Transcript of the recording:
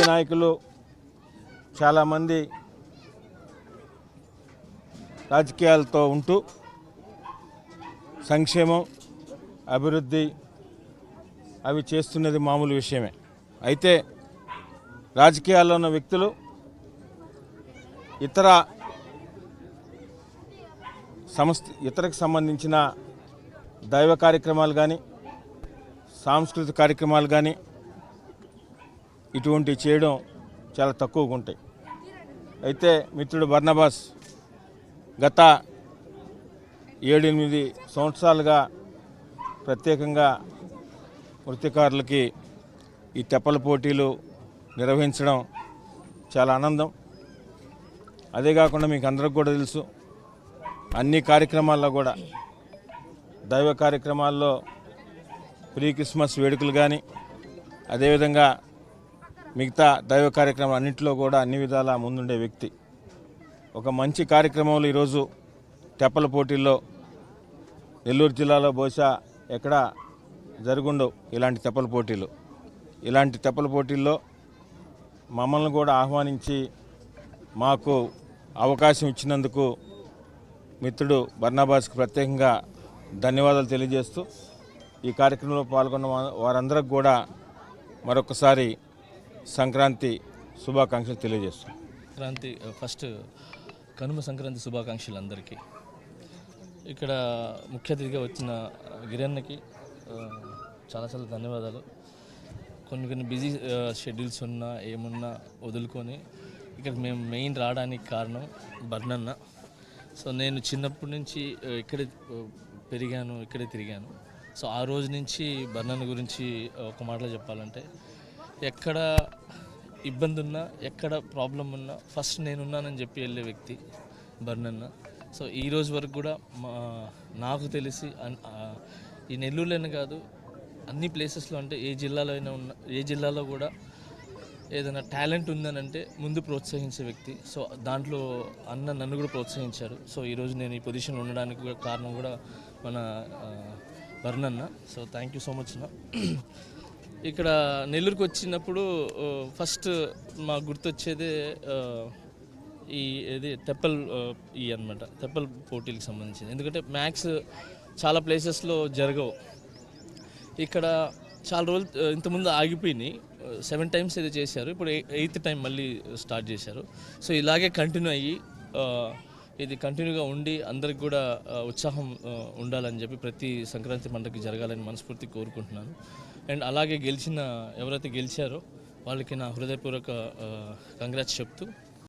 రాజకీయ నాయకులు చాలామంది రాజకీయాలతో ఉంటూ సంక్షేమం అభివృద్ధి అవి చేస్తున్నది మామూలు విషయమే. అయితే రాజకీయాల్లో ఉన్న వ్యక్తులు ఇతర సంస్థ ఇతరకు సంబంధించిన దైవ కార్యక్రమాలు కానీ సాంస్కృతిక కార్యక్రమాలు కానీ ఇటువంటివి చేయడం చాలా తక్కువగా ఉంటాయి. అయితే మిత్రుడు బర్నబాస్ గత ఏడెనిమిది సంవత్సరాలుగా ప్రత్యేకంగా వృత్తికారులకి ఈ తెప్పల పోటీలు నిర్వహించడం చాలా ఆనందం. అదే కాకుండా మీకు అందరికి కూడా తెలుసు అన్ని కార్యక్రమాల్లో కూడా దైవ కార్యక్రమాల్లో ప్రీ క్రిస్మస్ వేడుకలు కానీ అదేవిధంగా మిగతా దైవ కార్యక్రమాలు అన్నింటిలో కూడా అన్ని విధాలా ముందుండే వ్యక్తి. ఒక మంచి కార్యక్రమంలో ఈరోజు తెప్పల పోటీల్లో నెల్లూరు జిల్లాలో బహుశా ఎక్కడ జరుగుండవు ఇలాంటి తెప్పల పోటీలు. ఇలాంటి తెప్పల పోటీల్లో మమ్మల్ని కూడా ఆహ్వానించి మాకు అవకాశం ఇచ్చినందుకు మిత్రుడు బర్నాబాస్కి ప్రత్యేకంగా ధన్యవాదాలు తెలియజేస్తూ ఈ కార్యక్రమంలో పాల్గొన్న వారందరికి కూడా మరొకసారి సంక్రాంతి శుభాకాంక్షలు తెలియజేస్తాం. సంక్రాంతి ఫస్ట్ కనుమ సంక్రాంతి శుభాకాంక్షలు అందరికీ. ఇక్కడ ముఖ్య అతిథిగా వచ్చిన గిరణ్కి చాలా చాలా ధన్యవాదాలు. కొన్ని కొన్ని బిజీ షెడ్యూల్స్ ఉన్నా ఏమున్నా వదులుకొని ఇక్కడ మేము మెయిన్ రావడానికి కారణం బర్నన్న సో నేను చిన్నప్పటి నుంచి ఇక్కడే పెరిగాను ఇక్కడే తిరిగాను. సో ఆ రోజు నుంచి బర్నన్న గురించి ఒక మాటలో చెప్పాలంటే ఎక్కడ ఇబ్బంది ఉన్నా ఎక్కడ ప్రాబ్లం ఉన్నా ఫస్ట్ నేనున్నానని చెప్పి వెళ్ళే వ్యక్తి బర్నన్న. సో ఈ రోజు వరకు కూడా మా నాకు తెలిసి అన్- ఈ నెల్లూరులోనే కాదు అన్ని ప్లేసెస్లో అంటే ఏ జిల్లాలో అయినా ఉన్న ఏ జిల్లాలో కూడా ఏదైనా టాలెంట్ ఉందనంటే ముందు ప్రోత్సహించే వ్యక్తి. సో దాంట్లో అన్న నన్ను కూడా ప్రోత్సహించారు. సో ఈరోజు నేను ఈ పొజిషన్ ఉండడానికి కూడా కారణం కూడా మన ఆ, వర్ణన్న so thank you so much అన్న. ఇక్కడ నెల్లూరుకు వచ్చినప్పుడు ఫస్ట్ మాకు గుర్తొచ్చేదే ఈ ఇది తెప్పల్ ఈ అనమాట తెప్పల్ పోటీలకు సంబంధించింది. ఎందుకంటే మ్యాథ్స్ చాలా ప్లేసెస్లో జరగవు. ఇక్కడ చాలా రోజులు ఇంతకుముందు ఆగిపోయినాయి. సెవెన్ టైమ్స్ ఏదో చేశారు. ఇప్పుడు ఎయిత్ టైం మళ్ళీ స్టార్ట్ చేశారు. సో ఇలాగే కంటిన్యూ అయ్యి ఇది కంటిన్యూగా ఉండి అందరికి కూడా ఉత్సాహం ఉండాలని చెప్పి ప్రతి సంక్రాంతి పండుగకి జరగాలని మనస్ఫూర్తి కోరుకుంటున్నాను. అండ్ అలాగే గెలిచిన ఎవరైతే గెలిచారో వాళ్ళకి నా హృదయపూర్వక కంగ్రాట్స్ చెప్తూ